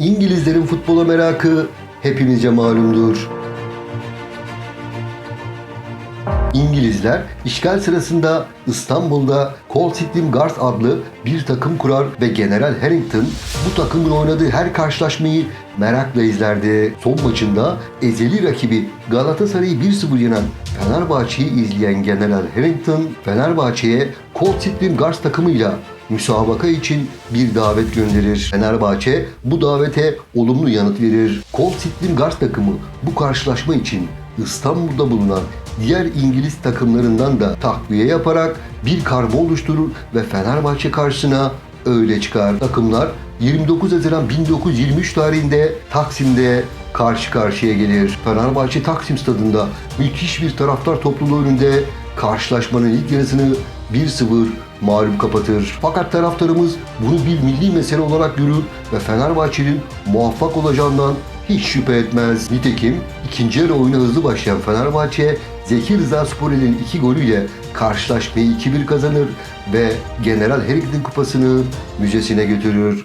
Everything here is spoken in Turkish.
İngilizlerin futbola merakı hepimize malumdur. İngilizler işgal sırasında İstanbul'da Cold Stream Guards adlı bir takım kurar ve General Harrington bu takımın oynadığı her karşılaşmayı merakla izlerdi. Son maçında ezeli rakibi Galatasaray'ı 1-0 yenen Fenerbahçe'yi izleyen General Harrington, Fenerbahçe'ye Cold Stream Guards takımıyla müsabaka için bir davet gönderir. Fenerbahçe bu davete olumlu yanıt verir. Stream Guards takımı bu karşılaşma için İstanbul'da bulunan diğer İngiliz takımlarından da takviye yaparak bir karma oluşturur ve Fenerbahçe karşısına öyle çıkar. Takımlar 29 Haziran 1923 tarihinde Taksim'de karşı karşıya gelir. Fenerbahçe Taksim stadında müthiş bir taraftar topluluğu önünde karşılaşmanın ilk yarısını 1-0 mağlup kapatır. Fakat taraftarımız bunu bir milli mesele olarak görür ve Fenerbahçe'nin muvaffak olacağından hiç şüphe etmez. Nitekim ikinci yarı oyuna hızlı başlayan Fenerbahçe Zeki Rıza Sporel'in iki golüyle karşılaşmayı 2-1 kazanır ve General Harrington kupasını müzesine götürür.